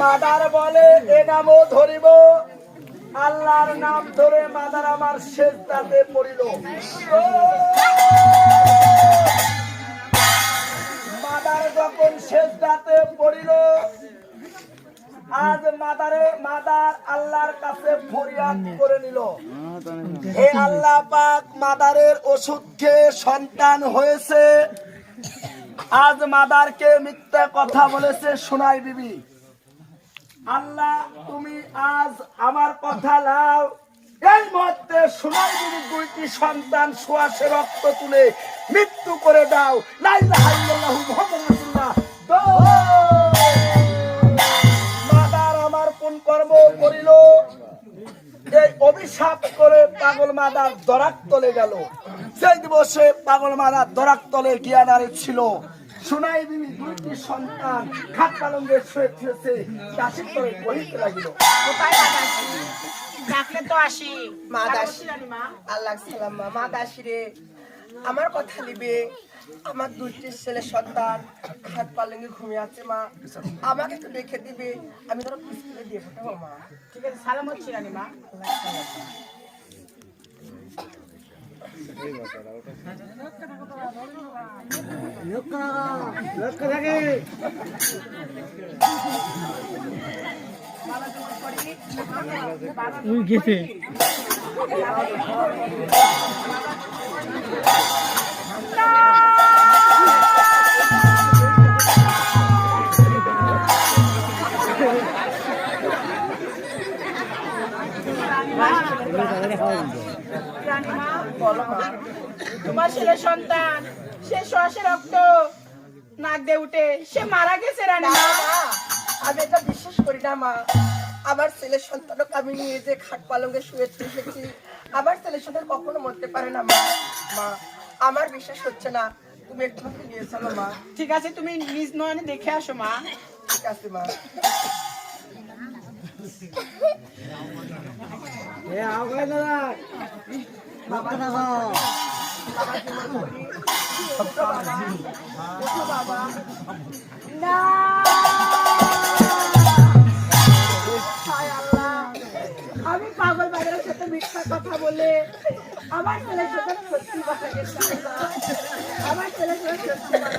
Mother বলে এ নামও ধরিব। আল্লাহর নাম ধরে মাদার আমার শেষ তাতে পড়িল। মাদার যখন শেষ তাতে পড়িল, আজ মাদারে, মাদার আল্লাহর কাছে ফরিয়াদ করে নিল। হে আল্লাহ পাক মাদারের ওষুধ খেয়ে সন্তান হয়েছে। আজ মাদারকে মিথ্যা কথা বলেছে সোনাই বিবি। আল্লাহ, তুমি আজ আমার কথা লাও। এই মুহূর্তে সোনাই বিবি দুইটি সন্তান সোয়াশে রক্ত তুলে মৃত্যু করে দাও। লাইলা হাইল্লাহু মুহাম্মাদুর রাসূলুল্লাহ। মাদার আমার কোন কর্ম করিল? এই অভিশাপ করে পাগল মাদার দরাক তলে গেল। সেই দিবসে পাগল মাদার দরাক তলে গিয়া ছিল। সোনাই বিবি দুইটি সন্তান খাট পালঙ্গে শুয়ে ছিয়েছে দাসির তলে বহিতে লাগিল। কোথায় ডাকলে তো আসি। মা দাসী। আল্লাহ সালাম মা। মা দাসী রে আমার কথা নিবে আমার দুইটি ছেলে সন্তান হাত পালঙ্গে ঘুমিয়ে আছে মা। আমাকে একটু দেখে দিবে। আমি ধরো স্কুলে দিয়ে পাঠাবো মা। ঠিক আছে সালাম হচ্ছি রানী মা রানী তোমার ছেলে সন্তান সে শ্বাসে রক্ত নাক দিয়ে উঠে সে মারা গেছে রানী আমি এটা বিশ্বাস করি না মা। আবার ছেলের সন্তানকে আমি নিয়ে যে খাট পালঙ্গে শুয়ে এসেছি আমার ছেলের সন্তান কখনো মরতে পারে না মা। মা আমার বিশ্বাস হচ্ছে না। তুমি একটু নিয়ে চলো মা। ঠিক আছে তুমি নিজ নয়নে দেখে আসো মা। ঠিক আছে মা। এ হায় আল্লাহ, আমি পাগল বাজারের সাথে মিথ্যা কথা বলে আমার ছেলের সাথে সত্যি গেছে আমার ছেলের সাথে সত্যি মারা